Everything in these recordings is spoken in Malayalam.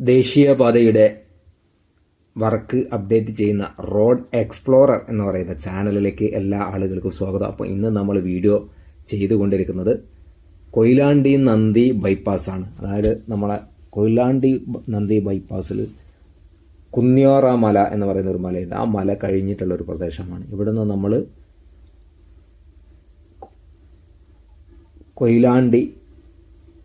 ദേശീയപാതയുടെ വർക്ക് അപ്ഡേറ്റ് ചെയ്യുന്ന റോഡ് എക്സ്പ്ലോറർ എന്ന് പറയുന്ന ചാനലിലേക്ക് എല്ലാ ആളുകൾക്കും സ്വാഗതം. അപ്പോൾ ഇന്ന് നമ്മൾ വീഡിയോ ചെയ്തുകൊണ്ടിരിക്കുന്നത് കൊയിലാണ്ടി നന്ദി ബൈപ്പാസാണ് അതായത് നമ്മളെ കൊയിലാണ്ടി നന്ദി ബൈപ്പാസിൽ കുന്നിയോറ മല എന്ന് പറയുന്ന ഒരു മലയുണ്ട്. ആ മല കഴിഞ്ഞിട്ടുള്ള ഒരു പ്രദേശമാണ്. ഇവിടെ നമ്മൾ കൊയിലാണ്ടി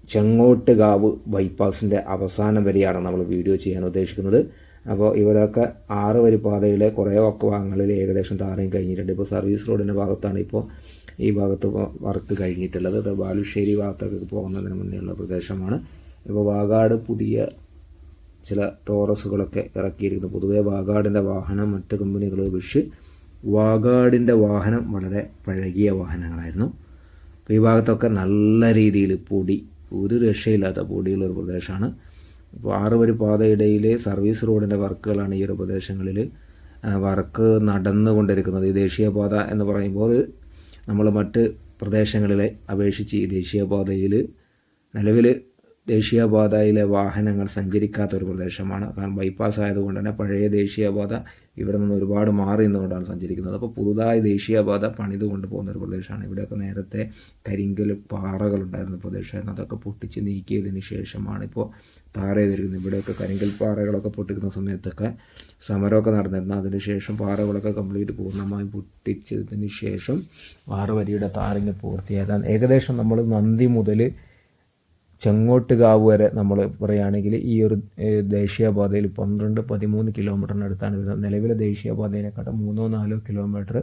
ചെങ്ങോട്ടുകാവ് ബൈപ്പാസിന്റെ അവസാനം വരെയാണ് നമ്മൾ വീഡിയോ ചെയ്യാൻ ഉദ്ദേശിക്കുന്നത്. അപ്പോൾ ഇവിടെയൊക്കെ ആറ് വരി പാതയിലെ കുറേ ഒക്കെ ഭാഗങ്ങളിൽ ഏകദേശം താറയും കഴിഞ്ഞിട്ടുണ്ട്. ഇപ്പോൾ സർവീസ് റോഡിന്റെ ഭാഗത്താണ് ഇപ്പോൾ ഈ ഭാഗത്ത് വർക്ക് കഴിഞ്ഞിട്ടുള്ളത്. ഇത് ബാലുശ്ശേരി ഭാഗത്തൊക്കെ പോകുന്നതിന് മുന്നേയുള്ള പ്രദേശമാണ്. ഇപ്പോൾ വാഗാട് പുതിയ ചില ടോറസുകളൊക്കെ ഇറക്കിയിരിക്കുന്നു. പൊതുവേ വാഗാടിന്റെ വാഹനം മറ്റ് കമ്പനികൾ അപേക്ഷിച്ച് വാഗാടിന്റെ വാഹനം വളരെ പഴകിയ വാഹനങ്ങളായിരുന്നു. അപ്പോൾ ഈ ഭാഗത്തൊക്കെ നല്ല രീതിയിൽ പൊടി ഒരു രക്ഷയില്ലാത്ത പൊടിയുള്ള ഒരു പ്രദേശമാണ്. ഇപ്പോൾ ആറ് വരി പാതയിടയിലെ സർവീസ് റോഡിന്റെ വർക്കുകളാണ് ഈ ഒരു പ്രദേശങ്ങളിൽ വർക്ക് നടന്നുകൊണ്ടിരിക്കുന്നത്. ഈ ദേശീയപാത എന്ന് പറയുമ്പോൾ നമ്മൾ മറ്റ് പ്രദേശങ്ങളിലെ അപേക്ഷിച്ച് ഈ ദേശീയപാതയിൽ നിലവിൽ ദേശീയപാതയിലെ വാഹനങ്ങൾ സഞ്ചരിക്കാത്ത ഒരു പ്രദേശമാണ്. കാരണം ബൈപ്പാസ് ആയതുകൊണ്ട് തന്നെ പഴയ ദേശീയപാത ഇവിടെ നിന്ന് ഒരുപാട് മാറി നിന്നുകൊണ്ടാണ് സഞ്ചരിക്കുന്നത്. അപ്പോൾ പുതുതായി ദേശീയപാത പണിത് കൊണ്ടുപോകുന്ന ഒരു പ്രദേശമാണ്. ഇവിടെയൊക്കെ നേരത്തെ കരിങ്കൽ പാറകളുണ്ടായിരുന്ന പ്രദേശമായിരുന്നു. അതൊക്കെ പൊട്ടിച്ച് നീക്കിയതിന് ശേഷമാണ് ഇപ്പോൾ താറ ചെയ്തിരിക്കുന്നത് ഇവിടെയൊക്കെ കരിങ്കൽ പാറകളൊക്കെ പൊട്ടിക്കുന്ന സമയത്തൊക്കെ സമരമൊക്കെ നടന്നിരുന്നു. അതിന് ശേഷം പാറകളൊക്കെ കംപ്ലീറ്റ് പൂർണമായും പൊട്ടിച്ചതിന് ശേഷം ആറ് വരിയുടെ താരങ്ങൾ പൂർത്തിയായതാണ് ഏകദേശം നമ്മൾ നന്ദി മുതൽ ചെങ്ങോട്ടുകാവ് വരെ നമ്മൾ പറയുകയാണെങ്കിൽ ഈ ഒരു ദേശീയപാതയിൽ പന്ത്രണ്ട് പതിമൂന്ന് കിലോമീറ്ററിനടുത്താണ് വരുന്നത്. നിലവിലെ ദേശീയപാതയിനെക്കാട്ടും മൂന്നോ നാലോ കിലോമീറ്റർ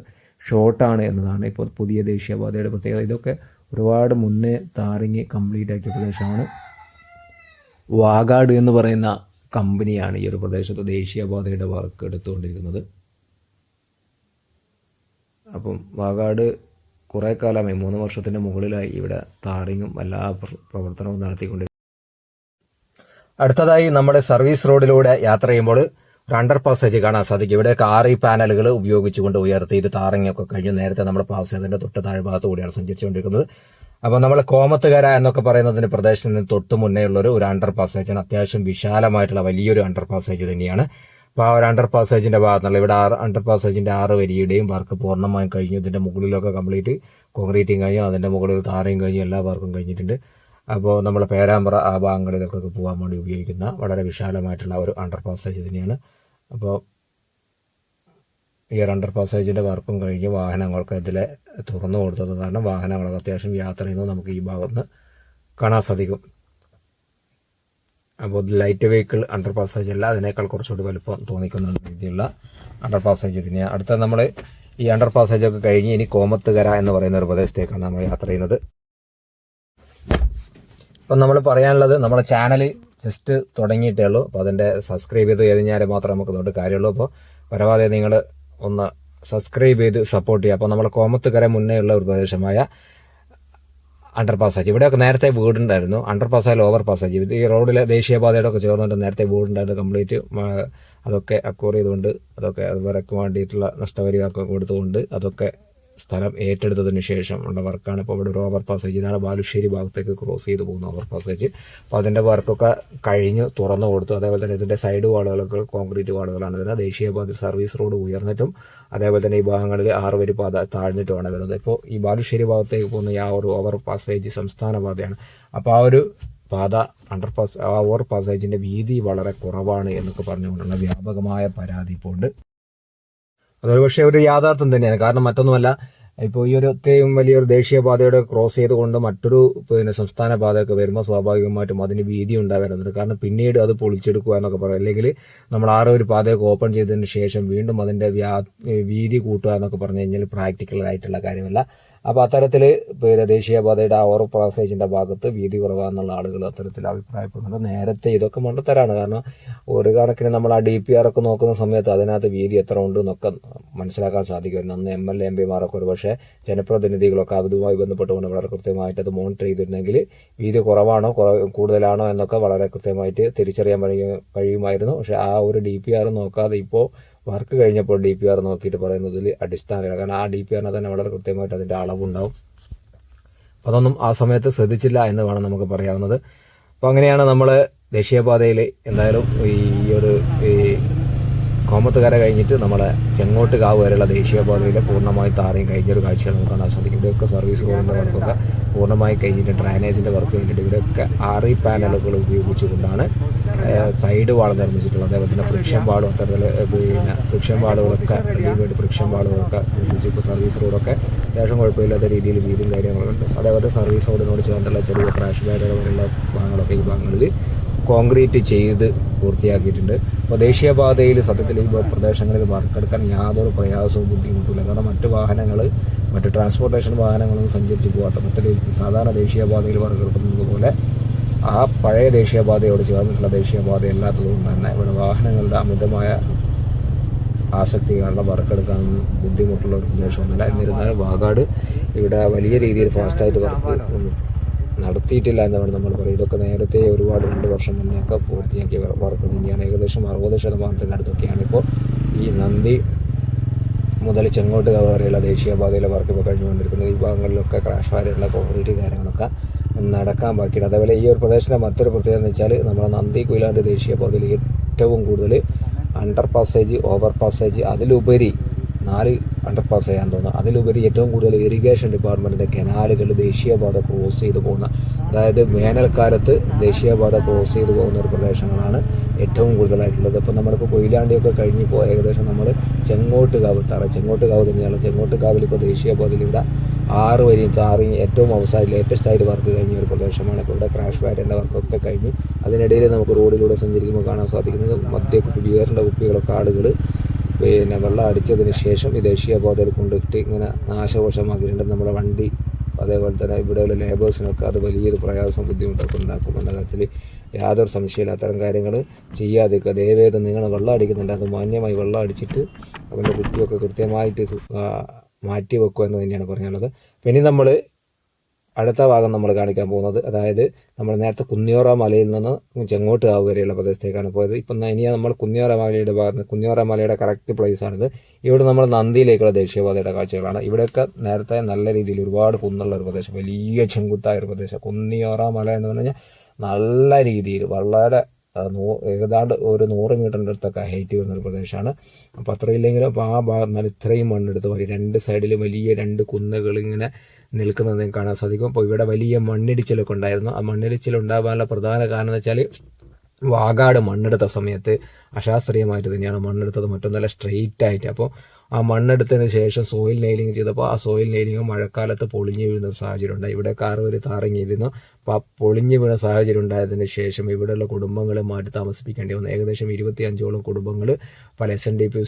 ഷോർട്ടാണ് എന്നതാണ് ഇപ്പോൾ പുതിയ ദേശീയപാതയുടെ പ്രത്യേകത. ഇതൊക്കെ ഒരുപാട് മുന്നേ താറിങ്ങി കംപ്ലീറ്റ് ആക്കിയ പ്രദേശമാണ്. വാഗാട് എന്ന് പറയുന്ന കമ്പനിയാണ് ഈ ഒരു പ്രദേശത്ത് ദേശീയപാതയുടെ വർക്ക് എടുത്തുകൊണ്ടിരിക്കുന്നത്. അപ്പം വാഗാട് കുറേ കാലമായി മൂന്ന് വർഷത്തിന്റെ മുകളിലായി ഇവിടെ താറിങ്ങും എല്ലാ പ്രവർത്തനവും നടത്തിക്കൊണ്ട് അടുത്തതായി നമ്മുടെ സർവീസ് റോഡിലൂടെ യാത്ര ചെയ്യുമ്പോൾ ഒരു അണ്ടർ പാസേജ് കാണാൻ സാധിക്കും. ഇവിടെ കാറി പാനലുകൾ ഉപയോഗിച്ചുകൊണ്ട് ഉയർത്തിയിട്ട് താറിങ്ങൊക്കെ കഴിഞ്ഞു. നേരത്തെ നമ്മുടെ പാസേജിന്റെ തൊട്ട് താഴെ ഭാഗത്ത് കൂടിയാണ് സഞ്ചരിച്ചുകൊണ്ടിരിക്കുന്നത്. അപ്പോൾ നമ്മൾ കോമത്തുകര എന്നൊക്കെ പറയുന്നതിന് പ്രദേശത്തിന് തൊട്ട് മുന്നേ ഉള്ളൊരു ഒരു അണ്ടർ പാസേജാണ്. അത്യാവശ്യം വിശാലമായിട്ടുള്ള വലിയൊരു അണ്ടർ പാസേജ് തന്നെയാണ്. അപ്പോൾ ആ ഒരു അണ്ടർ പാസേജിന്റെ ഭാഗത്തുള്ള ഇവിടെ ആറ് അണ്ടർ പാസേജിന്റെ ആറ് വരിയുടെയും വർക്ക് പൂർണമായും കഴിഞ്ഞു. ഇതിന്റെ മുകളിലൊക്കെ കംപ്ലീറ്റ് കോൺക്രീറ്റിങ് കഴിഞ്ഞു. അതിന്റെ മുകളിൽ താറയും കഴിഞ്ഞു. എല്ലാ വർക്കും കഴിഞ്ഞിട്ടുണ്ട്. അപ്പോൾ നമ്മൾ പേരാമ്പ്ര ആ ഭാഗങ്ങളിലൊക്കെ പോകാൻ വേണ്ടി ഉപയോഗിക്കുന്ന വളരെ വിശാലമായിട്ടുള്ള ഒരു അണ്ടർ പാസേജ് തന്നെയാണ്. അപ്പോൾ ഈ അണ്ടർ പാസേജിന്റെ വർക്കും കഴിഞ്ഞ് വാഹനങ്ങൾക്ക് ഇതിലെ തുറന്നു കൊടുത്തത് കാരണം വാഹനങ്ങളൊക്കെ അത്യാവശ്യം യാത്ര ചെയ്യുന്നത് നമുക്ക് ഈ ഭാഗത്ത് കാണാൻ സാധിക്കും. അപ്പോൾ ലൈറ്റ് വെഹിക്കിൾ അണ്ടർ പാസേജ് അല്ല അതിനേക്കാൾ കുറച്ചുകൂടി വലുപ്പം തോന്നിക്കുന്ന രീതിയിലുള്ള അണ്ടർ പാസേജ് തന്നെയാണ് അടുത്ത നമ്മൾ ഈ അണ്ടർ പാസേജ് ഒക്കെ കഴിഞ്ഞ് ഇനി കോമത്തുകര എന്ന് പറയുന്ന ഒരു പ്രദേശത്തേക്കാണ് നമ്മൾ യാത്ര ചെയ്യുന്നത്. അപ്പം നമ്മൾ പറയാനുള്ളത് നമ്മുടെ ചാനൽ ജസ്റ്റ് തുടങ്ങിയിട്ടേ ഉള്ളൂ. അപ്പോൾ അതിന്റെ സബ്സ്ക്രൈബ് ചെയ്ത് കഴിഞ്ഞാൽ മാത്രമേ നമുക്ക് ഇതുകൊണ്ട് കാര്യമുള്ളൂ. അപ്പോൾ പരമാവധി നിങ്ങൾ ഒന്ന് സബ്സ്ക്രൈബ് ചെയ്ത് സപ്പോർട്ട് ചെയ്യുക. അപ്പോൾ നമ്മൾ കോമത്തുകര മുന്നേ ഉള്ള ഒരു പ്രദേശമായ അണ്ടർ പാസേജ് ഇവിടെയൊക്കെ നേരത്തെ വീടുണ്ടായിരുന്നു. അണ്ടർ പാസേജ് ഓവർ പാസേജ് ഇത് ഈ റോഡിലെ ദേശീയപാതയുടെ ഒക്കെ ചേർന്നുകൊണ്ട് നേരത്തെ വീടുണ്ടായിരുന്നു കംപ്ലീറ്റ് അതൊക്കെ അക്വയർ ചെയ്തുകൊണ്ട് അതൊക്കെ അതുവരെക്ക് വേണ്ടിയിട്ടുള്ള നഷ്ടപരിഹാരമൊക്കെ കൊടുത്തുകൊണ്ട് അതൊക്കെ സ്ഥലം ഏറ്റെടുത്തതിന് ശേഷം ഉള്ള വർക്കാണ് ഇപ്പോൾ ഇവിടെ ഒരു ഓവർ പാസേജ്. ഇതാണ് ബാലുശ്ശേരി ഭാഗത്തേക്ക് ക്രോസ് ചെയ്ത് പോകുന്ന ഓവർ പാസേജ്. അപ്പോൾ അതിന്റെ വർക്കൊക്കെ കഴിഞ്ഞ് തുറന്നു കൊടുത്തു. അതേപോലെ തന്നെ ഇതിന്റെ സൈഡ് വാളുകളൊക്കെ കോൺക്രീറ്റ് വാളുകളാണ് വരുന്നത്. ദേശീയപാത സർവീസ് റോഡ് ഉയർന്നിട്ടും അതേപോലെ തന്നെ ഈ ഭാഗങ്ങളിൽ ആറ് വരി പാത താഴ്ന്നിട്ടുമാണ് വരുന്നത്. ഇപ്പോൾ ഈ ബാലുശ്ശേരി ഭാഗത്തേക്ക് പോകുന്ന ആ ഒരു ഓവർ പാസേജ് സംസ്ഥാന പാതയാണ്. അപ്പോൾ ആ ഒരു പാത അണ്ടർ പാസ് ഓവർ പാസേജിന്റെ വീതി വളരെ കുറവാണ് എന്നൊക്കെ പറഞ്ഞുകൊണ്ടുള്ള വ്യാപകമായ പരാതി ഇപ്പോൾ ഉണ്ട്. അതൊരു പക്ഷേ ഒരു യാഥാർത്ഥ്യം തന്നെയാണ്. കാരണം മറ്റൊന്നുമല്ല ഇപ്പോൾ ഈ ഒരു അത്രയും വലിയൊരു ദേശീയപാതയുടെ ക്രോസ് ചെയ്തുകൊണ്ട് മറ്റൊരു പിന്നെ സംസ്ഥാന പാതയൊക്കെ വരുമ്പോൾ സ്വാഭാവികമായിട്ടും അതിന് വീതി ഉണ്ടാകാറുണ്ട് കാരണം പിന്നീട് അത് പൊളിച്ചെടുക്കുക എന്നൊക്കെ പറയും. അല്ലെങ്കിൽ നമ്മൾ ആരോ ഒരു പാതയൊക്കെ ഓപ്പൺ ചെയ്തതിന് ശേഷം വീണ്ടും അതിന്റെ വ്യാ വീതി കൂട്ടുക എന്നൊക്കെ പറഞ്ഞു കഴിഞ്ഞാൽ പ്രാക്ടിക്കൽ ആയിട്ടുള്ള കാര്യമല്ല. അപ്പോൾ അത്തരത്തിൽ പിന്നെ ദേശീയപാതയുടെ ആ ഓവർ പാസേജിന്റെ ഭാഗത്ത് വീതി കുറവാന്നുള്ള ആളുകൾ അത്തരത്തിൽ അഭിപ്രായപ്പെടുന്നുണ്ട്. നേരത്തെ ഇതൊക്കെ മണ്ടത്തരാണ്. കാരണം ഒരു കണക്കിന് നമ്മൾ ആ ഡി പി ആർ ഒക്കെ നോക്കുന്ന സമയത്ത് അതിനകത്ത് വീതി എത്ര ഉണ്ട് എന്നൊക്കെ മനസ്സിലാക്കാൻ സാധിക്കുമായിരുന്നു. അന്ന് എം എൽ എ എം പിമാരൊക്കെ ഒരു പക്ഷേ ജനപ്രതിനിധികളൊക്കെ അതുമായി ബന്ധപ്പെട്ടുകൊണ്ട് വളരെ കൃത്യമായിട്ട് അത് മോണിറ്റർ ചെയ്തിരുന്നെങ്കിൽ വീതി കുറവാണോ കുറ- കൂടുതലാണോ എന്നൊക്കെ വളരെ കൃത്യമായിട്ട് തിരിച്ചറിയാൻ കഴിയും- കഴിയുമായിരുന്നു പക്ഷേ ആ ഒരു ഡി പി ആർ നോക്കാതെ ഇപ്പോൾ വർക്ക് കഴിഞ്ഞപ്പോൾ ഡി പി ആർ നോക്കിയിട്ട് പറയുന്നതിൽ അടിസ്ഥാനമില്ല. കാരണം ആ ഡി പി ആറിനെ തന്നെ വളരെ കൃത്യമായിട്ട് അതിന്റെ അളവുണ്ടാവും. അപ്പോൾ അതൊന്നും ആ സമയത്ത് ശ്രദ്ധിച്ചില്ല എന്ന് വേണം നമുക്ക് പറയാവുന്നത്. അപ്പോൾ അങ്ങനെയാണ് നമ്മൾ ദേശീയപാതയിൽ എന്തായാലും ഈ കോമത്തുകര കഴിഞ്ഞിട്ട് നമ്മുടെ ചെങ്ങോട്ട് കാവ് വരെയുള്ള ദേശീയപാതയിൽ പൂർണമായി താറയും കഴിഞ്ഞൊരു കാഴ്ചയാണ് നമുക്ക് കാണാൻ സാധിക്കും. ഇവിടെയൊക്കെ സർവീസ് റോഡിന്റെ വർക്കൊക്കെ പൂർണമായി കഴിഞ്ഞിട്ട് ഡ്രൈനേജിന്റെ വർക്ക് കഴിഞ്ഞിട്ട് ഇവിടെയൊക്കെ ആറി പാനലുകൾ ഉപയോഗിച്ചുകൊണ്ടാണ് സൈഡ് വാൾ നിർമ്മിച്ചിട്ടുള്ളത്. അതേപോലെ തന്നെ ഫ്രിക്ഷൻ വാളും അത്തരത്തിൽ ഉപയോഗിക്കുന്ന ഫ്രിക്ഷൻ വാളുകളൊക്കെ റെഡിമെയ്ഡ് ഫ്രിക്ഷൻ വാളുകളൊക്കെ നിർമ്മിച്ചു ഇപ്പോൾ സർവീസ് റോഡൊക്കെ അത്യാവശ്യം കുഴപ്പമില്ലാത്ത രീതിയിൽ വീതിയും കാര്യങ്ങളുണ്ട് അതേപോലെ സർവീസ് റോഡിനോട് ചേർന്നുള്ള ചെറിയ ക്രാഷ് ബാരിയർ വരെയുള്ള ഭാഗങ്ങളൊക്കെ ഈ ഭാഗങ്ങളിൽ കോൺക്രീറ്റ് ചെയ്ത് പൂർത്തിയാക്കിയിട്ടുണ്ട്. അപ്പോൾ ദേശീയപാതയിൽ സത്യത്തിൽ ഈ പ്രദേശങ്ങളിൽ വർക്കെടുക്കാൻ യാതൊരു പ്രയാസവും ബുദ്ധിമുട്ടില്ല കാരണം മറ്റ് വാഹനങ്ങൾ മറ്റ് ട്രാൻസ്പോർട്ടേഷൻ വാഹനങ്ങളൊന്നും സഞ്ചരിച്ച് പോകാത്ത മറ്റ് സാധാരണ ദേശീയപാതയിൽ വർക്കെടുക്കുന്നത് പോലെ ആ പഴയ ദേശീയപാതയോട് ചേർന്നിട്ടുള്ള ദേശീയപാത അല്ലാത്തതുകൊണ്ട് തന്നെ ഇവിടെ വാഹനങ്ങളുടെ അമിതമായ ആസക്തി കാരണം വർക്കെടുക്കാൻ ബുദ്ധിമുട്ടുള്ള ഒരു പ്രദേശമൊന്നുമില്ല. എന്നിരുന്നാലും വാഗാട് ഇവിടെ വലിയ രീതിയിൽ ഫാസ്റ്റായിട്ട് വർക്ക് നടത്തിയിട്ടില്ല എന്നാണ് നമ്മൾ പറയുന്നത് ഇതൊക്കെ നേരത്തെ ഒരുപാട് രണ്ട് വർഷം മുന്നേ ഒക്കെ പൂർത്തിയാക്കിയ വർക്ക് തന്നെയാണ് ഏകദേശം അറുപത് ശതമാനത്തിന്റെ അടുത്തൊക്കെയാണ് ഇപ്പോൾ ഈ നന്ദി മുതൽ ചെങ്ങോട്ട് വരെയുള്ള ദേശീയപാതയിലെ വർക്ക് ഇപ്പോൾ കഴിഞ്ഞുകൊണ്ടിരിക്കുന്നത്. ഈ ഭാഗങ്ങളിലൊക്കെ ക്രാഷ് വാരിയുള്ള കോൺക്രീറ്റ് കാര്യങ്ങളൊക്കെ നടക്കാൻ ബാക്കിയുണ്ട്. അതേപോലെ ഈ ഒരു പ്രദേശത്തിലെ മറ്റൊരു പ്രത്യേകത എന്ന് വെച്ചാൽ നമ്മുടെ നന്ദി കുയിലാണ്ട് ദേശീയപാതയിൽ ഏറ്റവും കൂടുതൽ അണ്ടർ പാസേജ് ഓവർ പാസേജ് അതിലുപരി നാല് അണ്ടർ പാസ് ചെയ്യാൻ തോന്നുന്നു. അതിലുപരി ഏറ്റവും കൂടുതൽ ഇറിഗേഷൻ ഡിപ്പാർട്ട്മെന്റിന്റെ കനാലുകൾ ദേശീയപാത ക്രോസ് ചെയ്ത് പോകുന്ന അതായത് വേനൽക്കാലത്ത് ദേശീയപാത ക്രോസ് ചെയ്ത് പോകുന്ന ഒരു പ്രദേശങ്ങളാണ് ഏറ്റവും കൂടുതലായിട്ടുള്ളത്. ഇപ്പോൾ നമ്മളിപ്പോൾ കൊയിലാണ്ടിയൊക്കെ കഴിഞ്ഞിപ്പോൾ ഏകദേശം നമ്മൾ ചെങ്ങോട്ട് കാവ് തറ ചെങ്ങോട്ട് കാവ് തന്നെയാണ്. ചെങ്ങോട്ട് കാവിൽ ഇപ്പോൾ ദേശീയപാതയിൽ ഇവിടെ ആറ് വരി താറിയും ഏറ്റവും അവസാനം ലേറ്റസ്റ്റ് ആയിട്ട് വർക്ക് കഴിഞ്ഞ ഒരു പ്രദേശമാണ്. ഇപ്പോൾ ഇവിടെ ക്രാഷ് ബാരിന്റെ വർക്കൊക്കെ കഴിഞ്ഞു അതിനിടയിൽ നമുക്ക് റോഡിലൂടെ സഞ്ചരിക്കുമ്പോൾ കാണാൻ സാധിക്കുന്നത് മദ്യക്കുപ്പി ബിയറിന്റെ കുപ്പികളൊക്കെ ആളുകൾ പിന്നെ വെള്ളം അടിച്ചതിന് ശേഷം ഈ ദേശീയപാതയിൽ കൊണ്ടിട്ട് ഇങ്ങനെ നാശകോശമാക്കിയിട്ടുണ്ട്. നമ്മുടെ വണ്ടി അതേപോലെ തന്നെ ഇവിടെയുള്ള ലേബേഴ്സിനൊക്കെ അത് വലിയൊരു പ്രയാസം ബുദ്ധിമുട്ടൊക്കെ ഉണ്ടാക്കും. എന്ന കാര്യത്തിൽ യാതൊരു സംശയമില്ല അത്തരം കാര്യങ്ങൾ ചെയ്യാതിരിക്കുക ദയവേദം നിങ്ങൾ വെള്ളം അടിക്കുന്നുണ്ട്. അത് മാന്യമായി വെള്ളം അടിച്ചിട്ട് അവന്റെ കുട്ടിയൊക്കെ കൃത്യമായിട്ട് മാറ്റി വെക്കുക എന്ന് തന്നെയാണ് പറയാനുള്ളത് പിന്നെ നമ്മൾ അടുത്ത ഭാഗം നമ്മൾ കാണിക്കാൻ പോകുന്നത്. അതായത് നമ്മൾ നേരത്തെ കുന്നിയോറ മലയിൽ നിന്ന് ചെങ്ങോട്ട് കാവ് വരെയുള്ള പ്രദേശത്തേക്കാണ് പോയത്. ഇപ്പം ഇനി നമ്മൾ കുന്നിയോറ മലയുടെ ഭാഗത്ത് കുന്നിയോറ മലയുടെ കറക്റ്റ് പ്ലേസ് ആണിത്. ഇവിടെ നമ്മൾ നന്ദിയിലേക്കുള്ള ദേശീയപാതയുടെ കാഴ്ചകളാണ്. ഇവിടെയൊക്കെ നേരത്തെ നല്ല രീതിയിൽ ഒരുപാട് കുന്നുള്ള ഒരു പ്രദേശം വലിയ ചെങ്കുത്തായ ഒരു പ്രദേശം. കുന്നിയോറ മല എന്ന് പറഞ്ഞു കഴിഞ്ഞാൽ നല്ല രീതിയിൽ വളരെ നൂ ഏതാണ്ട് ഒരു നൂറ് മീറ്ററിന്റെ അടുത്തൊക്കെ ഹൈറ്റ് വരുന്ന ഒരു പ്രദേശമാണ്. അപ്പോൾ അത്രയില്ലെങ്കിലും അപ്പോൾ ആ ഭാഗത്ത് ഇത്രയും മണ്ണെടുത്ത് വലിയ രണ്ട് സൈഡിൽ വലിയ രണ്ട് കുന്നുകൾ ഇങ്ങനെ നിൽക്കുന്നത് കാണാൻ സാധിക്കും. അപ്പോൾ ഇവിടെ വലിയ മണ്ണിടിച്ചിലൊക്കെ ഉണ്ടായിരുന്നു ആ മണ്ണിടിച്ചിൽ ഉണ്ടാകാനുള്ള പ്രധാന കാരണം എന്ന് വെച്ചാൽ വാഗാട് മണ്ണെടുത്ത സമയത്ത് അശാസ്ത്രീയമായിട്ട് തന്നെയാണ് മണ്ണെടുത്തത്. മറ്റൊന്നല്ല സ്ട്രെയിറ്റ് ആയിട്ട് അപ്പോൾ ആ മണ്ണെടുത്തതിന് ശേഷം സോയിൽ നെയിലിംഗ് ചെയ്തപ്പോൾ ആ സോയിൽ നെയിലിംഗ് മഴക്കാലത്ത് പൊളിഞ്ഞു വീഴുന്ന സാഹചര്യം ഉണ്ടായി. ഇവിടെ കാർ ഒരു താറങ്ങിയിരുന്നു അപ്പോൾ ആ പൊളിഞ്ഞു വീണ സാഹചര്യം ഉണ്ടായതിന് ശേഷം ഇവിടെയുള്ള കുടുംബങ്ങളെ മാറ്റി താമസിപ്പിക്കേണ്ടി വന്നു. ഏകദേശം ഇരുപത്തി അഞ്ചോളം കുടുംബങ്ങൾ പല S N D P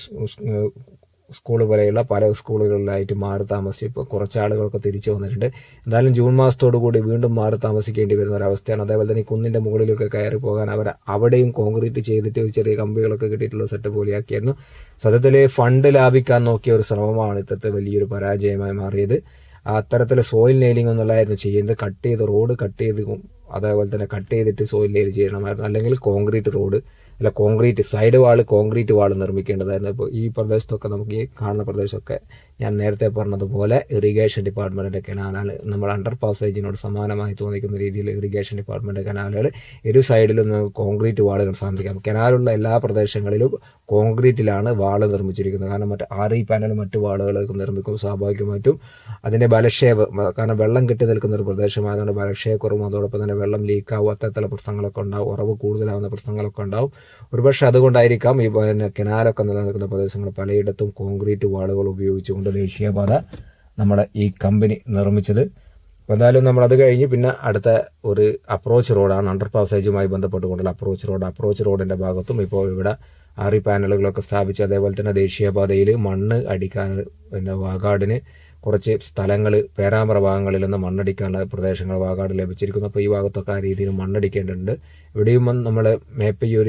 school പോലെയുള്ള പല സ്കൂളുകളിലായിട്ട് മാറി താമസിച്ച് ഇപ്പോൾ കുറച്ച് ആളുകളൊക്കെ തിരിച്ചു വന്നിട്ടുണ്ട്. എന്തായാലും ജൂൺ മാസത്തോടു കൂടി വീണ്ടും മാറി താമസിക്കേണ്ടി വരുന്ന ഒരു അവസ്ഥയാണ്. അതേപോലെ തന്നെ കുന്നിന്റെ മുകളിലൊക്കെ കയറി പോകാൻ അവർ അവിടെയും കോൺക്രീറ്റ് ചെയ്തിട്ട് ചെറിയ കമ്പികളൊക്കെ കിട്ടിയിട്ടുള്ള സെറ്റ് പോലെയാക്കിയായിരുന്നു. സത്യത്തിൽ ഫണ്ട് ലാഭിക്കാൻ നോക്കിയ ഒരു ശ്രമമാണ് ഇത്തരത്തെ വലിയൊരു പരാജയമായി മാറിയത്. അത്തരത്തിൽ സോയിൽ നെയിലിംഗ് ഒന്നുമല്ലായിരുന്നു ചെയ്യുന്നത്. കട്ട് ചെയ്ത് റോഡ് കട്ട് ചെയ്ത് അതേപോലെ തന്നെ കട്ട് ചെയ്തിട്ട് സോയിൽ നെയിൽ ചെയ്യണമായിരുന്നു. അല്ലെങ്കിൽ കോൺക്രീറ്റ് റോഡ് അല്ല concrete side wall concrete wall നിർമ്മിക്കേണ്ടതായിരുന്നു. ഇപ്പോൾ ഈ പ്രദേശത്തൊക്കെ നമുക്ക് ഈ കാണുന്ന പ്രദേശമൊക്കെ ഞാൻ നേരത്തെ പറഞ്ഞതുപോലെ ഇറിഗേഷൻ ഡിപ്പാർട്ട്മെന്റിന്റെ കനാലാണ് നമ്മൾ അണ്ടർ പാസേജിനോട് സമാനമായി തോന്നിക്കുന്ന രീതിയിൽ ഇറിഗേഷൻ ഡിപ്പാർട്ട്മെന്റ് കനാലുകൾ ഇരു സൈഡിലും കോൺക്രീറ്റ് വാളുകൾ സാധിക്കാം കനാലുള്ള എല്ലാ പ്രദേശങ്ങളിലും കോൺക്രീറ്റിലാണ് വാൾ നിർമ്മിച്ചിരിക്കുന്നത്. കാരണം മറ്റ് ആറി പാനൽ മറ്റ് വാളുകളൊക്കെ നിർമ്മിക്കും സ്വാഭാവികമായിട്ടും അതിന്റെ ബലക്ഷേപം കാരണം വെള്ളം കെട്ടി നിൽക്കുന്ന ഒരു പ്രദേശമായതുകൊണ്ട് ബലക്ഷയക്കുറവും അതോടൊപ്പം തന്നെ വെള്ളം ലീക്കാവും അത്തരത്തിലുള്ള പ്രശ്നങ്ങളൊക്കെ ഉണ്ടാവും ഉറവ് കൂടുതലാവുന്ന പ്രശ്നങ്ങളൊക്കെ ഉണ്ടാവും. ഒരുപക്ഷെ അതുകൊണ്ടായിരിക്കാം ഈ പിന്നെ കനാലൊക്കെ നിലനിൽക്കുന്ന പ്രദേശങ്ങൾ പലയിടത്തും കോൺക്രീറ്റ് വാളുകൾ ഉപയോഗിച്ചുകൊണ്ട് ദേശീയപാത നമ്മുടെ ഈ കമ്പനി നിർമ്മിച്ചത്. അപ്പോൾ എന്തായാലും നമ്മൾ അത് കഴിഞ്ഞ് പിന്നെ അടുത്ത ഒരു അപ്രോച്ച് റോഡാണ് അണ്ടർ പാസേജുമായി ബന്ധപ്പെട്ടുകൊണ്ടുള്ള അപ്രോച്ച് റോഡ് അപ്രോച്ച് റോഡിന്റെ ഭാഗത്തും ഇപ്പോൾ ഇവിടെ ആറി പാനലുകളൊക്കെ സ്ഥാപിച്ച് അതേപോലെ തന്നെ ദേശീയപാതയിൽ മണ്ണ് അടിക്കാൻ പിന്നെ വാഗാടിന് കുറച്ച് സ്ഥലങ്ങൾ പേരാമ്പ്ര ഭാഗങ്ങളിൽ നിന്ന് മണ്ണടിക്കാനുള്ള പ്രദേശങ്ങൾ വാഗാട് ലഭിച്ചിരിക്കുന്നു. അപ്പോൾ ഈ ഭാഗത്തൊക്കെ ആ രീതിയിൽ മണ്ണടിക്കേണ്ടതുണ്ട്. ഇവിടെയും നമ്മൾ മേപ്പയ്യൂർ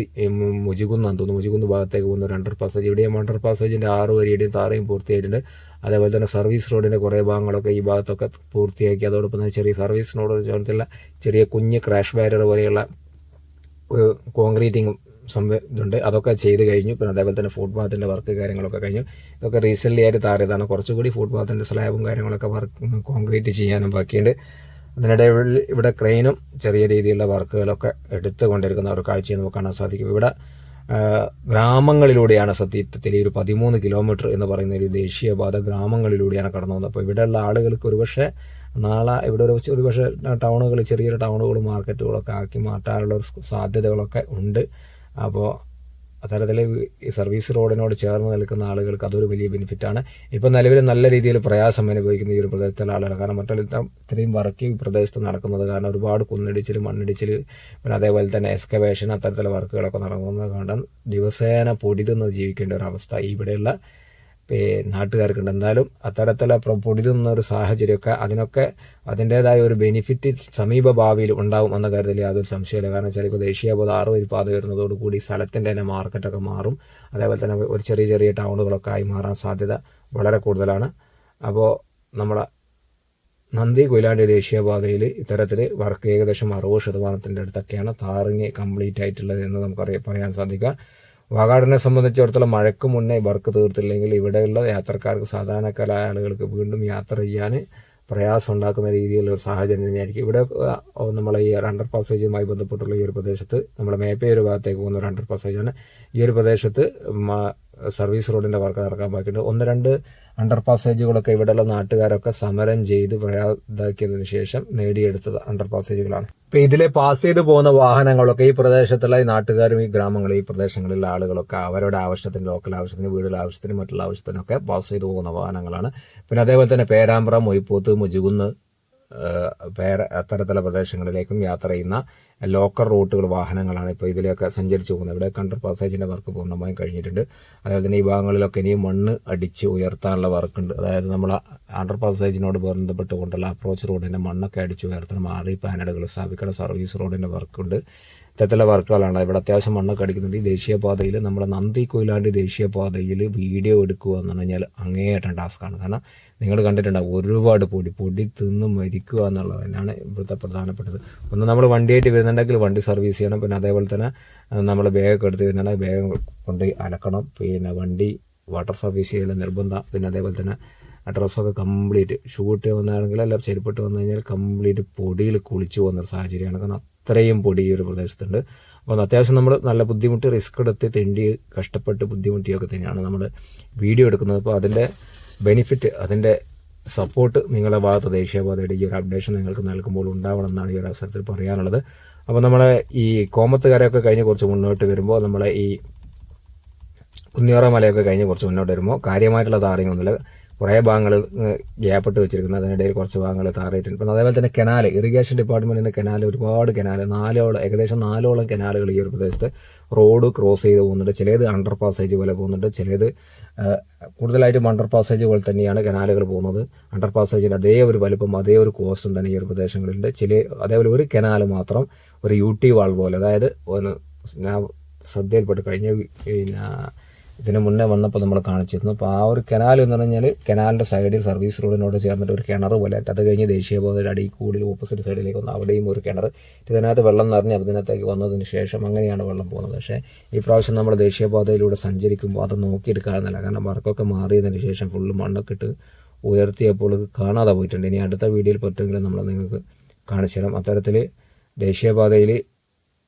മുജികുന്നാന്ന് തോന്നുന്നു. മുജികുന്ന് ഭാഗത്തേക്ക് പോകുന്ന ഒരു അണ്ടർ പാസേജ് ഇവിടെയും അണ്ടർ പാസേജിന്റെ ആറ് വരിയുടെയും താറയും പൂർത്തിയായിട്ടുണ്ട്. അതേപോലെ തന്നെ സർവീസ് റോഡിന്റെ കുറേ ഭാഗങ്ങളൊക്കെ ഈ ഭാഗത്തൊക്കെ പൂർത്തിയാക്കി. അതോടൊപ്പം തന്നെ ചെറിയ സർവീസ് റോഡ് ചേർത്തുള്ള ചെറിയ കുഞ്ഞ് ക്രാഷ് ബാരിയർ പോലെയുള്ള സംഭവ ഇതുണ്ട്. അതൊക്കെ ചെയ്ത് കഴിഞ്ഞു. പിന്നെ അതേപോലെ തന്നെ ഫുട്പാത്തിന്റെ വർക്ക് കാര്യങ്ങളൊക്കെ കഴിഞ്ഞു. ഇതൊക്കെ റീസെന്റ്ലി ആയിട്ട് താറിയതാണ്. കുറച്ചുകൂടി ഫുട്പാത്തിന്റെ സ്ലാബും കാര്യങ്ങളൊക്കെ വർക്ക് കോൺക്രീറ്റ് ചെയ്യാനും ബാക്കിയുണ്ട്. അതിനിടയിൽ ഇവിടെ ക്രെയിനും ചെറിയ രീതിയിലുള്ള വർക്കുകളൊക്കെ എടുത്തുകൊണ്ടിരിക്കുന്ന ഒരു കാഴ്ചയെ നമുക്ക് കാണാൻ സാധിക്കും. ഇവിടെ ഗ്രാമങ്ങളിലൂടെയാണ് സത്യത്തിൽ ഒരു പതിമൂന്ന് കിലോമീറ്റർ എന്ന് പറയുന്ന ഒരു ദേശീയപാത ഗ്രാമങ്ങളിലൂടെയാണ് കടന്നു പോകുന്നത് അപ്പോൾ ഇവിടെയുള്ള ആളുകൾക്ക് ഒരുപക്ഷെ നാളെ ഇവിടെ ഒരു ഒരുപക്ഷെ ടൗണുകൾ ചെറിയ ടൗണുകളും മാർക്കറ്റുകളൊക്കെ ആക്കി മാറ്റാനുള്ള സാധ്യതകളൊക്കെ ഉണ്ട്. അപ്പോൾ അത്തരത്തിൽ ഈ സർവീസ് റോഡിനോട് ചേർന്ന് നിൽക്കുന്ന ആളുകൾക്ക് അതൊരു വലിയ ബെനിഫിറ്റാണ് ഇപ്പം നിലവിൽ നല്ല രീതിയിൽ പ്രയാസം അനുഭവിക്കുന്ന ഈ ഒരു പ്രദേശത്തുള്ള ആളുകൾ കാരണം മറ്റുള്ള ഇത്രയും വർക്ക് ഈ പ്രദേശത്ത് നടക്കുന്നത് കാരണം ഒരുപാട് കുന്നിടിച്ചിൽ മണ്ണിടിച്ചിൽ പിന്നെ അതേപോലെ തന്നെ എക്സ്കവേഷൻ അത്തരത്തിലുള്ള വർക്കുകളൊക്കെ നടക്കുന്നത് കാരണം ദിവസേന പൊടിതെന്ന് ജീവിക്കേണ്ട ഒരു അവസ്ഥ. ഇവിടെയുള്ള നാട്ടുകാർക്കുണ്ട്. പ്ര- പൊടി തിന്ന ഒരു സാഹചര്യമൊക്കെ അതിനൊക്കെ അതിന്റെതായ ഒരു ബെനിഫിറ്റ് സമീപ ഭാവിയിൽ ഉണ്ടാവും എന്ന കാര്യത്തിൽ യാതൊരു സംശയമില്ല കാരണം വെച്ചാൽ ഇപ്പോൾ ദേശീയപാത ആറ് പാത വരുന്നതോടുകൂടി സ്ഥലത്തിന്റെ തന്നെ മാർക്കറ്റൊക്കെ മാറും. അതേപോലെ തന്നെ ഒരു ചെറിയ ചെറിയ ടൗണുകളൊക്കെ ആയി മാറാൻ സാധ്യത വളരെ കൂടുതലാണ്. അപ്പോൾ നമ്മളെ നന്ദി കൊയിലാണ്ടി ദേശീയപാതയിൽ ഇത്തരത്തിൽ വർക്ക് ഏകദേശം അറുപത് ശതമാനത്തിന്റെ അടുത്തൊക്കെയാണ് താറിങ് കംപ്ലീറ്റ് ആയിട്ടുള്ളത് എന്ന് നമുക്കറിയാം പറയാൻ സാധിക്കുക. വാഗാടിനെ സംബന്ധിച്ചിടത്തോളം മഴയ്ക്ക് മുന്നേ വർക്ക് തീർത്തില്ലെങ്കിൽ ഇവിടെയുള്ള യാത്രക്കാർക്ക് സാധാരണക്കാരായ ആളുകൾക്ക് വീണ്ടും യാത്ര ചെയ്യാൻ പ്രയാസം ഉണ്ടാക്കുന്ന രീതിയിലുള്ള ഒരു സാഹചര്യം തന്നെയായിരിക്കും. ഇവിടെ നമ്മൾ ഈ അണ്ടർ പാസേജുമായി ബന്ധപ്പെട്ടുള്ള ഈ ഒരു പ്രദേശത്ത് നമ്മുടെ മേപ്പയൊരു ഭാഗത്തേക്ക് പോകുന്ന ഒരു അണ്ടർ പാസേജാണ് ഈ ഒരു പ്രദേശത്ത് സർവീസ് റോഡിന്റെ വർക്ക് നടക്കാൻ ബാക്കിയുണ്ട് ഒന്ന് രണ്ട് അണ്ടർ പാസേജുകളൊക്കെ ഇവിടെയുള്ള നാട്ടുകാരൊക്കെ സമരം ചെയ്ത് പ്രയാതാക്കിയതിനു ശേഷം നേടിയെടുത്തത് അണ്ടർ പാസേജുകളാണ് ഇപ്പം ഇതിലെ പാസ് ചെയ്ത് പോകുന്ന വാഹനങ്ങളൊക്കെ ഈ പ്രദേശത്തുള്ള ഈ നാട്ടുകാരും ഈ ഗ്രാമങ്ങളിൽ ഈ പ്രദേശങ്ങളിലെ ആളുകളൊക്കെ അവരുടെ ആവശ്യത്തിന് ലോക്കൽ ആവശ്യത്തിന് വീടുകളുടെ ആവശ്യത്തിന് മറ്റുള്ള ആവശ്യത്തിനൊക്കെ പാസ് ചെയ്ത് പോകുന്ന വാഹനങ്ങളാണ്. പിന്നെ അതേപോലെ തന്നെ പേരാമ്പ്ര മൊയ്പോത്ത് മുജുകുന്ന് പേര അത്തരത്തിലുള്ള പ്രദേശങ്ങളിലേക്കും യാത്ര ചെയ്യുന്ന ലോക്കൽ റൂട്ടുകൾ വാഹനങ്ങളാണ് ഇപ്പോൾ ഇതിലൊക്കെ സഞ്ചരിച്ചു പോകുന്നത്. ഇവിടെ കണ്ടർ പാസേജിന്റെ വർക്ക് പൂർണമായും കഴിഞ്ഞിട്ടുണ്ട്. അതായത് തന്നെ ഈ ഭാഗങ്ങളിലൊക്കെ ഇനിയും മണ്ണ് അടിച്ച് ഉയർത്താനുള്ള വർക്കുണ്ട്. അതായത് നമ്മൾ അണ്ടർ പാസേജിനോട് ബന്ധപ്പെട്ടുകൊണ്ടുള്ള അപ്രോച്ച് റോഡിന്റെ മണ്ണൊക്കെ അടിച്ച് ഉയർത്തണം. ആറി പാനലുകൾ സ്ഥാപിക്കണം. സർവീസ് റോഡിന്റെ വർക്കുണ്ട്. ഇത്തരത്തിലുള്ള വർക്കുകളാണ് ഇവിടെ അത്യാവശ്യം മണ്ണൊക്കെ അടിക്കുന്നുണ്ട്. ഈ ദേശീയപാതയിൽ നമ്മുടെ നന്ദി കൊയിലാണ്ടി ദേശീയപാതയിൽ വീഡിയോ എടുക്കുക എന്ന് പറഞ്ഞു കഴിഞ്ഞാൽ അങ്ങേയറ്റം ടാസ്ക്കാണ് കാരണം നിങ്ങൾ കണ്ടിട്ടുണ്ടാവും ഒരുപാട് പൊടി പൊടി തിന്ന് മരിക്കുക എന്നുള്ളത് തന്നെയാണ് ഇവിടുത്തെ പ്രധാനപ്പെട്ടത്. ഒന്ന് നമ്മൾ വണ്ടിയായിട്ട് വരുന്നുണ്ടെങ്കിൽ വണ്ടി സർവീസ് ചെയ്യണം. പിന്നെ അതേപോലെ തന്നെ നമ്മൾ ബാഗൊക്കെ എടുത്ത് വരുന്നുണ്ടെങ്കിൽ ബാഗ് കൊണ്ട് അലക്കണം. പിന്നെ വണ്ടി വാട്ടർ സർവീസ് ചെയ്യൽ നിർബന്ധം. പിന്നെ അതേപോലെ തന്നെ ഡ്രസ്സൊക്കെ കംപ്ലീറ്റ് ഷൂട്ട് വന്നാണെങ്കിൽ അല്ല ചെരുപ്പിട്ട് വന്നു കഴിഞ്ഞാൽ കംപ്ലീറ്റ് പൊടിയിൽ കുളിച്ച് പോകുന്ന ഒരു സാഹചര്യമാണ്. കാരണം അത്രയും പൊടി ഒരു പ്രദേശത്തുണ്ട്. അപ്പോൾ അത്യാവശ്യം നമ്മൾ നല്ല ബുദ്ധിമുട്ട് റിസ്ക് എടുത്ത് തെണ്ടി കഷ്ടപ്പെട്ട് ബുദ്ധിമുട്ടിയൊക്കെ തന്നെയാണ് നമ്മൾ വീഡിയോ എടുക്കുന്നത്. അപ്പോൾ അതിന്റെ ബെനിഫിറ്റ് അതിന്റെ സപ്പോർട്ട് നിങ്ങളെ ഭാഗത്ത് ദേശീയപാതയുടെ ഈ ഒരു അപ്ഡേഷൻ നിങ്ങൾക്ക് നൽകുമ്പോൾ ഉണ്ടാവണം എന്നാണ് ഈ ഒരു അവസരത്തിൽ പറയാനുള്ളത്. അപ്പോൾ നമ്മളെ ഈ കോമത്തുകാരെയൊക്കെ കഴിഞ്ഞ് കുറച്ച് മുന്നോട്ട് വരുമ്പോൾ നമ്മളെ ഈ കുന്നിയോറ മലയൊക്കെ കഴിഞ്ഞ് കുറച്ച് മുന്നോട്ട് വരുമ്പോൾ കാര്യമായിട്ടുള്ള താറിങ്ങൊന്നുമില്ല കുറേ ഭാഗങ്ങൾ ഗ്യാപ്പിട്ട് വെച്ചിരിക്കുന്നത് അതിനിടയിൽ കുറച്ച് ഭാഗങ്ങൾ താറിയിട്ടുണ്ട്. പിന്നെ അതേപോലെ തന്നെ കനാൽ ഇറിഗേഷൻ ഡിപ്പാർട്ട്മെന്റിന്റെ കനാൽ ഒരുപാട് കനാൽ. നാലോളം ഏകദേശം നാലോളം കനാലുകൾ ഈ ഒരു പ്രദേശത്ത് റോഡ് ക്രോസ് ചെയ്ത് പോകുന്നുണ്ട്. ചിലത് അണ്ടർ പാസേജ് പോലെ പോകുന്നുണ്ട്. ചിലത് കൂടുതലായിട്ടും അണ്ടർ പാസേജ് പോലെ തന്നെയാണ് കനാലുകൾ പോകുന്നത്. അണ്ടർ പാസേജിൽ അതേ ഒരു വലുപ്പം അതേ ഒരു കോസ്റ്റും തന്നെ ഈ ഒരു പ്രദേശങ്ങളിലുണ്ട്. ചില അതേപോലെ ഒരു കനാൽ മാത്രം ഒരു യു വാൾ പോലെ. അതായത് ഞാൻ ശ്രദ്ധയിൽപ്പെട്ട് കഴിഞ്ഞ ഇതിന് മുന്നേ വന്നപ്പോൾ നമ്മൾ കാണിച്ചിരുന്നു. അപ്പോൾ ആ ഒരു കനാൽ എന്ന് പറഞ്ഞാൽ കനാലിന്റെ സൈഡിൽ സർവീസ് റോഡിനോട് ചേർന്നിട്ട് ഒരു കിണർ പോലെ അത് കഴിഞ്ഞ് ദേശീയപാതയുടെ അടിയിൽ കൂടുതൽ ഓപ്പോസിറ്റ് സൈഡിലേക്ക് വന്ന് അവിടെയും ഒരു കിണർ. ഇതിനകത്ത് വെള്ളം നിറഞ്ഞ് അതിനകത്തേക്ക് വന്നതിന് ശേഷം അങ്ങനെയാണ് വെള്ളം പോകുന്നത്. പക്ഷേ ഈ പ്രാവശ്യം നമ്മൾ ദേശീയപാതയിലൂടെ സഞ്ചരിക്കുമ്പോൾ അത് നോക്കിയെടുക്കാറുന്നില്ല കാരണം വർക്കൊക്കെ മാറിയതിന് ശേഷം ഫുള്ള് മണ്ണൊക്കെ ഇട്ട് ഉയർത്തിയപ്പോൾ കാണാതെ പോയിട്ടുണ്ട്. ഇനി അടുത്ത വീഡിയോയിൽ പറ്റുമെങ്കിലും നമ്മൾ നിങ്ങൾക്ക് കാണിച്ചു തരാം. അത്തരത്തിൽ ദേശീയപാതയിൽ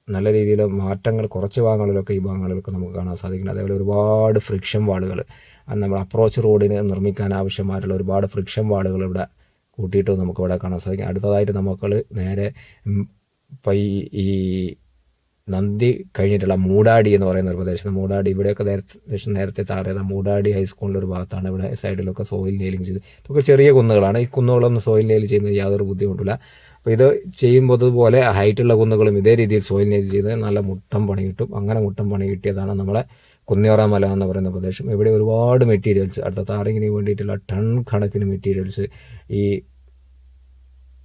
നല്ല രീതിയിൽ മാറ്റങ്ങൾ കുറച്ച് ഭാഗങ്ങളിലൊക്കെ ഈ ഭാഗങ്ങളിലൊക്കെ നമുക്ക് കാണാൻ സാധിക്കുന്നത് അതേപോലെ ഒരുപാട് ഫ്രിക്ഷൻ വാളുകൾ. നമ്മൾ അപ്രോച്ച് റോഡിന് നിർമ്മിക്കാൻ ആവശ്യമായിട്ടുള്ള ഒരുപാട് ഫ്രിക്ഷൻ വാളുകൾ ഇവിടെ കൂട്ടിയിട്ട് നമുക്ക് ഇവിടെ കാണാൻ സാധിക്കും. അടുത്തതായിട്ട് നമുക്ക് നേരെ ഈ നന്ദി കഴിഞ്ഞിട്ടുള്ള മൂടാടി എന്ന് പറയുന്ന ഒരു പ്രദേശത്ത് മൂടാടി ഇവിടെയൊക്കെ നേരത്തെ നേരത്തെ താറിയത് മൂടാടി ഹൈസ്കൂളിന്റെ ഒരു ഭാഗത്താണ് ഇവിടെ സൈഡിലൊക്കെ സോയിൽ നെയിലിംഗ് ചെയ്ത്. ഇതൊക്കെ ചെറിയ കുന്നുകളാണ്. ഈ കുന്നുകളൊന്നും സോയിൽ നെയിൽ ചെയ്യുന്നത് യാതൊരു ബുദ്ധിമുട്ടില്ല അപ്പോൾ ഇത് ചെയ്യുമ്പോൾ അതുപോലെ ഹൈറ്റുള്ള കുന്നുകളും ഇതേ രീതിയിൽ സോയിൽ നെയ്ത് ചെയ്ത് നല്ല മുട്ടം പണി കിട്ടും അങ്ങനെ മുട്ടം പണി കിട്ടിയതാണ് നമ്മളെ കുന്നിയോറ മല എന്ന് പറയുന്ന പ്രദേശം. ഇവിടെ ഒരുപാട് മെറ്റീരിയൽസ് അടുത്ത താറിങ്ങിന് വേണ്ടിയിട്ടുള്ള ടൺ കണക്കിന് മെറ്റീരിയൽസ് ഈ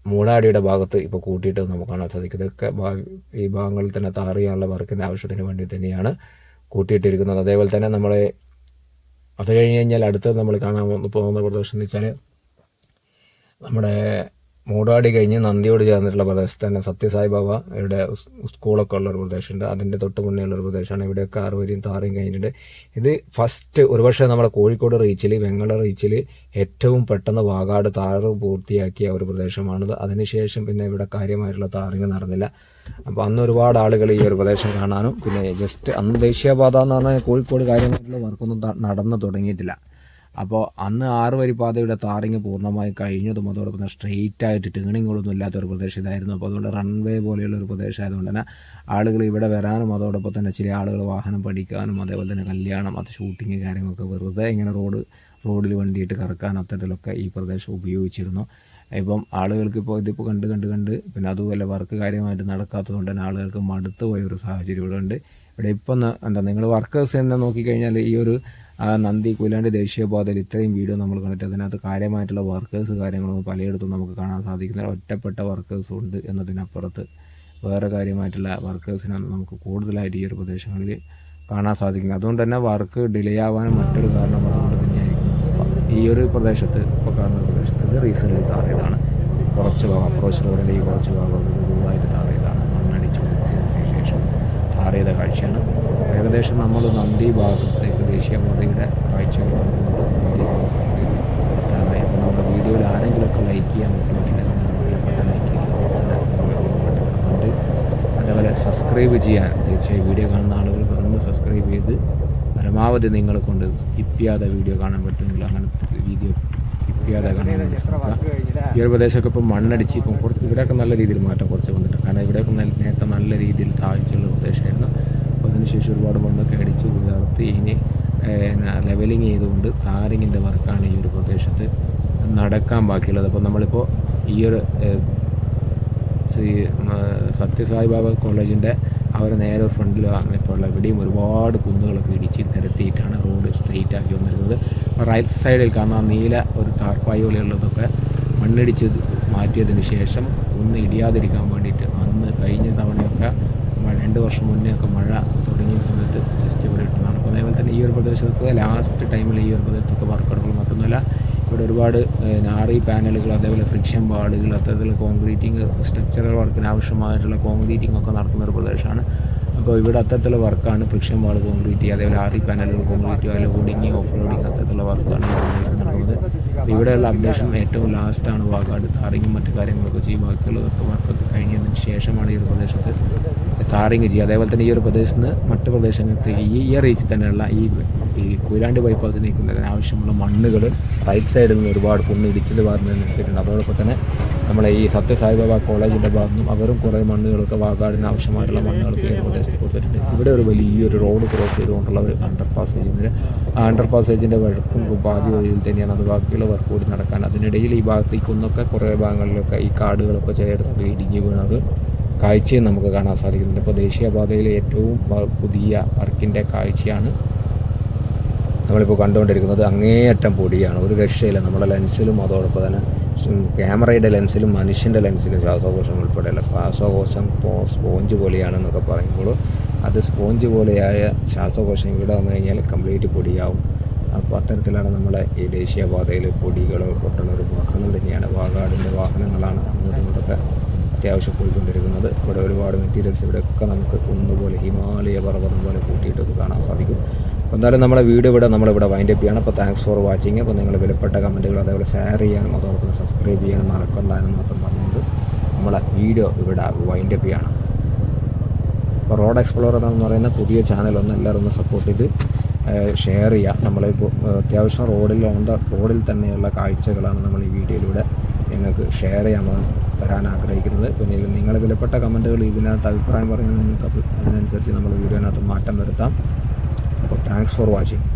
മൂടാടിയുടെ ഭാഗത്ത് ഇപ്പോൾ കൂട്ടിയിട്ട് നമുക്ക് കാണാൻ സാധിക്കും. ഇതൊക്കെ ഈ ഭാഗങ്ങളിൽ തന്നെ താറിയാനുള്ള വർക്കിന്റെ ആവശ്യത്തിന് വേണ്ടി തന്നെയാണ് കൂട്ടിയിട്ടിരിക്കുന്നത്. അതേപോലെ തന്നെ നമ്മളെ അത് കഴിഞ്ഞ് കഴിഞ്ഞാൽ അടുത്ത് നമ്മൾ കാണാൻ പോകുന്ന പ്രദേശം എന്ന് വെച്ചാൽ നമ്മുടെ മൂടാടി കഴിഞ്ഞ് നന്ദിയോട് ചേർന്നിട്ടുള്ള പ്രദേശത്ത് തന്നെ സത്യസായി ബാബ ഇവിടെ സ് സ്കൂളൊക്കെ ഉള്ള ഒരു പ്രദേശമുണ്ട്. അതിന്റെ തൊട്ട് മുന്നേ ഉള്ള ഒരു പ്രദേശമാണ്. ഇവിടെയൊക്കെ ആറുവരിയും താറയും കഴിഞ്ഞിട്ടുണ്ട്. ഇത് ഫസ്റ്റ് ഒരുപക്ഷെ നമ്മുടെ കോഴിക്കോട് റീച്ചിൽ വെങ്ങള റീച്ചിൽ ഏറ്റവും പെട്ടെന്ന് വാകാട് താറ് പൂർത്തിയാക്കിയ ഒരു പ്രദേശമാണിത്. അതിനുശേഷം പിന്നെ ഇവിടെ കാര്യമായിട്ടുള്ള താറിങ് നടന്നില്ല. അപ്പോൾ അന്ന് ഒരുപാട് ആളുകൾ ഈ ഒരു പ്രദേശം കാണാനും പിന്നെ ജസ്റ്റ് അന്ന് ദേശീയപാത എന്ന് പറഞ്ഞാൽ കോഴിക്കോട് കാര്യമായിട്ടുള്ള വർക്കൊന്നും നടന്നു തുടങ്ങിയിട്ടില്ല. അപ്പോൾ അന്ന് ആറ് വരി പാതയുടെ താറിങ് പൂർണമായി കഴിഞ്ഞതും അതോടൊപ്പം തന്നെ സ്ട്രെയിറ്റ് ആയിട്ട് ടേണിങ്ങുകളൊന്നും ഇല്ലാത്ത ഒരു പ്രദേശം ഇതായിരുന്നു അപ്പോൾ അതുകൊണ്ട് റൺവേ പോലെയുള്ള ഒരു പ്രദേശം ആയതുകൊണ്ട് തന്നെ ആളുകൾ ഇവിടെ വരാനും അതോടൊപ്പം തന്നെ ചില ആളുകൾ വാഹനം പഠിക്കാനും അതേപോലെ തന്നെ കല്യാണം അത് ഷൂട്ടിങ് കാര്യങ്ങളൊക്കെ വെറുതെ ഇങ്ങനെ റോഡ് റോഡിൽ വണ്ടിയിട്ട് കറക്കാൻ അത്തരത്തിലൊക്കെ ഈ പ്രദേശം ഉപയോഗിച്ചിരുന്നു. ഇപ്പം ആളുകൾക്ക് ഇപ്പോൾ ഇതിപ്പോൾ കണ്ട് കണ്ട് കണ്ട് പിന്നെ അതുപോലെ വർക്ക് കാര്യമായിട്ട് നടക്കാത്തത് കൊണ്ട് തന്നെ ആളുകൾക്ക് മടുത്തു പോയ ഒരു സാഹചര്യം ഇവിടെ ഉണ്ട് ഇവിടെ ഇപ്പം എന്താ നിങ്ങൾ വർക്കേഴ്സ് തന്നെ നോക്കിക്കഴിഞ്ഞാൽ ഈ ഒരു ആ, നന്ദി കുലാണ്ടി ദേശീയപാതയിൽ ഇത്രയും വീഡിയോ നമ്മൾ കണ്ടിട്ട് അതിനകത്ത് കാര്യമായിട്ടുള്ള വർക്കേഴ്സ് കാര്യങ്ങളൊന്നും പലയിടത്തും നമുക്ക് കാണാൻ സാധിക്കുന്ന ഒറ്റപ്പെട്ട വർക്കേഴ്സും ഉണ്ട് എന്നതിനപ്പുറത്ത് വേറെ കാര്യമായിട്ടുള്ള വർക്കേഴ്സിനാണ് നമുക്ക് കൂടുതലായിട്ട് ഈ ഒരു പ്രദേശങ്ങളിൽ കാണാൻ സാധിക്കുന്നത് അതുകൊണ്ട് തന്നെ വർക്ക് ഡിലേ ആവാനും മറ്റൊരു കാരണം അതുകൊണ്ട് തന്നെയായിരിക്കും. ഈ ഒരു പ്രദേശത്ത് ഇപ്പോൾ കാണുന്ന പ്രദേശത്ത് ഇത് റീസെന്റ്ലി താറിയതാണ്. കുറച്ച് ഭാഗം അപ്രോച്ച് റോഡിന്റെ ഈ കുറച്ച് ഭാഗം കൂടുതലായിട്ട് താറിയതാണ്. മണ്ണടിച്ച് ശേഷം താറിയത കാഴ്ചയാണ്. ഏകദേശം നമ്മൾ നന്ദി ഭാഗത്തേക്ക് ദേശീയപാതയുടെ കാഴ്ചകൾ കണ്ടുകൊണ്ട് നന്ദി ഭാഗത്തേക്ക് എത്താറായി. അപ്പോൾ നമ്മുടെ വീഡിയോയിൽ ആരെങ്കിലുമൊക്കെ ലൈക്ക് ചെയ്യാൻ പറ്റുമെങ്കിൽ വിലപ്പെട്ട ലൈക്ക് ചെയ്യുക. അതുപോലെ വിലപ്പെട്ട കമന്റ് അതേപോലെ സബ്സ്ക്രൈബ് ചെയ്യാൻ. തീർച്ചയായും വീഡിയോ കാണുന്ന ആളുകൾ ഒന്ന് സബ്സ്ക്രൈബ് ചെയ്ത് പരമാവധി നിങ്ങൾ കൊണ്ട് സ്കിപ്പ് ചെയ്യാതെ വീഡിയോ കാണാൻ പറ്റുമെങ്കിൽ അങ്ങനത്തെ വീഡിയോ സ്കിപ്പ് ചെയ്യാതെ കാണാൻ വേണ്ടി ശ്രമിക്കുക. ഈ ഒരു പ്രദേശമൊക്കെ ഇപ്പം മണ്ണടിച്ച് ഇപ്പം കുറച്ച് ഇവിടെയൊക്കെ നല്ല രീതിയിൽ മാറ്റം കുറച്ച് വന്നിട്ടുണ്ട്. കാരണം ഇവിടെയൊക്കെ നേരത്തെ നല്ല രീതിയിൽ താഴ്ചയുള്ള പ്രദേശമായിരുന്നു. അതിനുശേഷം ഒരുപാട് മണ്ണൊക്കെ അടിച്ച് ഉയർത്തി ഇനി ലെവലിങ് ചെയ്തുകൊണ്ട് താരിങ്ങിന്റെ വർക്കാണ് ഈ ഒരു പ്രദേശത്ത് നടക്കാൻ ബാക്കിയുള്ളത്. അപ്പോൾ നമ്മളിപ്പോൾ ഈ ഒരു സത്യസായി ബാബ കോളേജിന്റെ അവർ നേരെ ഫ്രണ്ടിൽ ഇപ്പോൾ ഇവിടെയും ഒരുപാട് കുന്നുകളൊക്കെ ഇടിച്ച് നിരത്തിയിട്ടാണ് റോഡ് സ്ട്രെയിറ്റ് ആക്കി വന്നിരുന്നത്. അപ്പോൾ റൈറ്റ് സൈഡിൽ കാണുന്ന നീല ഒരു താർപ്പായി പോലെയുള്ളതൊക്കെ മണ്ണിടിച്ച് മാറ്റിയതിന് ശേഷം ഒന്ന് ഇടിയാതിരിക്കാൻ വേണ്ടിയിട്ട് അന്ന് കഴിഞ്ഞ തവണയൊക്കെ രണ്ട് വർഷം മുന്നേ ഒക്കെ മഴ തുടങ്ങിയ സമയത്ത് ജസ്റ്റ് ഇവിടെ ഇട്ടതാണ്. അപ്പോൾ അതേപോലെ തന്നെ ഈ ഒരു പ്രദേശത്തൊക്കെ ലാസ്റ്റ് ടൈമിൽ ഈ ഒരു പ്രദേശത്തൊക്കെ വർക്കറുകൾ മറ്റൊന്നുമല്ല ഇവിടെ ഒരുപാട് നാറി പാനലുകൾ അതേപോലെ ഫ്രിക്ഷൻ പാടുകൾ അത്തരത്തിലുള്ള കോൺക്രീറ്റിംഗ് സ്ട്രക്ചറൽ വർക്കിന് ആവശ്യമായിട്ടുള്ള കോൺക്രീറ്റിംഗ് ഒക്കെ നടക്കുന്ന ഒരു പ്രദേശമാണ്. അപ്പോൾ ഇവിടെ അത്തരത്തിലുള്ള വർക്കാണ് ഫ്രിക്ഷൻ വാൾ കോൺക്രീറ്റ് അതേപോലെ ആറി പാനലുകൾ കോൺക്രീറ്റ് അതിൽ ഹുഡിങ് ഓഫ് റോഡിങ് അത്തരത്തിലുള്ള വർക്കാണ് നടക്കുന്നത് ഇവിടെയുള്ള അപ്ഡേഷൻ ഏറ്റവും ലാസ്റ്റാണ് വാഗാട് താറിങ്ങും മറ്റു കാര്യങ്ങളൊക്കെ ചെയ്യും. ബാക്കിയുള്ളതൊക്കെ വർക്കൊക്കെ കഴിഞ്ഞതിന് ശേഷമാണ് ഈ ഒരു പ്രദേശത്ത് താറിങ് ചെയ്യുക. അതേപോലെ തന്നെ ഈ ഒരു പ്രദേശത്ത് നിന്ന് മറ്റു പ്രദേശത്തേക്ക് ഈ ഈ റീച്ചിൽ തന്നെയുള്ള ഈ ഈ കുയിലാണ്ടി നിൽക്കുന്നതിന് ആവശ്യമുള്ള മണ്ണുകൾ റൈറ്റ് സൈഡിൽ നിന്ന് ഒരുപാട് കുന്നിടിച്ചിൽ ഭാഗത്ത് നിന്ന് എടുത്തിട്ടുണ്ട് അതോടൊപ്പം തന്നെ നമ്മളെ ഈ സത്യസായിബാബ കോളേജിന്റെ ഭാഗത്തു നിന്നും അവരും കുറേ മണ്ണുകളൊക്കെ വാഗാടിന് ആവശ്യമായിട്ടുള്ള മണ്ണുകളൊക്കെ ഈ പ്രദേശത്ത് കൊടുത്തിട്ടുണ്ട്. ഇവിടെ ഒരു വലിയൊരു റോഡ് ക്രോസ് ചെയ്തുകൊണ്ടുള്ള ഒരു അണ്ടർ പാസേജിന് ആ അണ്ടർ പാസേജിന്റെ വഴക്കും പാതി വഴിയിൽ തന്നെയാണ് അത് ബാക്കിയുള്ള വർക്ക് കൂടി നടക്കാൻ. അതിനിടയിൽ ഈ ഭാഗത്തേക്കൊന്നൊക്കെ കുറേ ഭാഗങ്ങളിലൊക്കെ ഈ കാടുകളൊക്കെ ചേർത്ത് ഇടിഞ്ഞ് വീണത് കാഴ്ചയും നമുക്ക് കാണാൻ സാധിക്കുന്നുണ്ട്. ഇപ്പോൾ ദേശീയപാതയിലെ ഏറ്റവും പുതിയ വർക്കിന്റെ കാഴ്ചയാണ്. നമ്മളിപ്പോൾ കണ്ടുകൊണ്ടിരിക്കുന്നത് അങ്ങേയറ്റം പൊടിയാണ്. ഒരു രക്ഷയില്ല. നമ്മുടെ ലെൻസിലും അതോടൊപ്പം തന്നെ ക്യാമറയുടെ ലെൻസിലും മനുഷ്യന്റെ ലെൻസിലും ശ്വാസകോശം ഉൾപ്പെടെയുള്ള ശ്വാസകോശം സ്പോഞ്ച് പോലെയാണെന്നൊക്കെ പറയുമ്പോൾ അത് സ്പോഞ്ച് പോലെയായ ശ്വാസകോശം ഇവിടെ വന്നു കഴിഞ്ഞാൽ കംപ്ലീറ്റ് പൊടിയാവും. അപ്പോൾ അത്തരത്തിലാണ് നമ്മളെ ഈ ദേശീയപാതയിൽ പൊടികൾ കൊണ്ടുള്ള ഒരു വാഹനം തന്നെയാണ്. വാഗാടിന്റെ വാഹനങ്ങളാണ് അങ്ങോട്ടും ഇങ്ങോട്ടൊക്കെ അത്യാവശ്യം പോയിക്കൊണ്ടിരിക്കുന്നത്. ഇവിടെ ഒരുപാട് മെറ്റീരിയൽസ് ഇവിടെയൊക്കെ നമുക്ക് കുന്നുപോലെ ഹിമാലയ പർവതം പോലെ കൂട്ടിയിട്ടൊക്കെ കാണാൻ സാധിക്കും. അപ്പോൾ എന്തായാലും നമ്മുടെ വീഡിയോ ഇവിടെ നമ്മളിവിടെ വൈൻഡ് അപ്പ് ചെയ്യണം. അപ്പോൾ താങ്ക്സ് ഫോർ വാച്ചിങ് അപ്പോൾ നിങ്ങൾ വിലപ്പെട്ട കമന്റുകൾ അതേപോലെ ഷെയർ ചെയ്യാനും അതോടൊപ്പം സബ്സ്ക്രൈബ് ചെയ്യാനും മറക്കണ്ട എന്ന് മാത്രം പറഞ്ഞുകൊണ്ട് നമ്മളെ വീഡിയോ ഇവിടെ വൈൻഡ് അപ്പ് ചെയ്യണം. അപ്പോൾ റോഡ് എക്സ്പ്ലോറർ എന്ന് പറയുന്ന പുതിയ ചാനൽ ഒന്ന് എല്ലാവരും ഒന്ന് സപ്പോർട്ട് ചെയ്ത് ഷെയർ ചെയ്യുക. നമ്മൾ അത്യാവശ്യം റോഡിൽ റോഡിൽ തന്നെയുള്ള കാഴ്ചകളാണ് നമ്മൾ ഈ വീഡിയോയിലൂടെ നിങ്ങൾക്ക് ഷെയർ ചെയ്യാൻ തരാൻ ആഗ്രഹിക്കുന്നത്. പിന്നെ നിങ്ങൾ വിലപ്പെട്ട കമന്റുകൾ ഇതിനകത്ത് അഭിപ്രായം പറയുന്നത് നിങ്ങൾക്ക് അതിനനുസരിച്ച് നമ്മൾ വീഡിയോനകത്ത് മാറ്റം വരുത്താം. അപ്പോൾ താങ്ക്സ് ഫോർ വാച്ചിങ്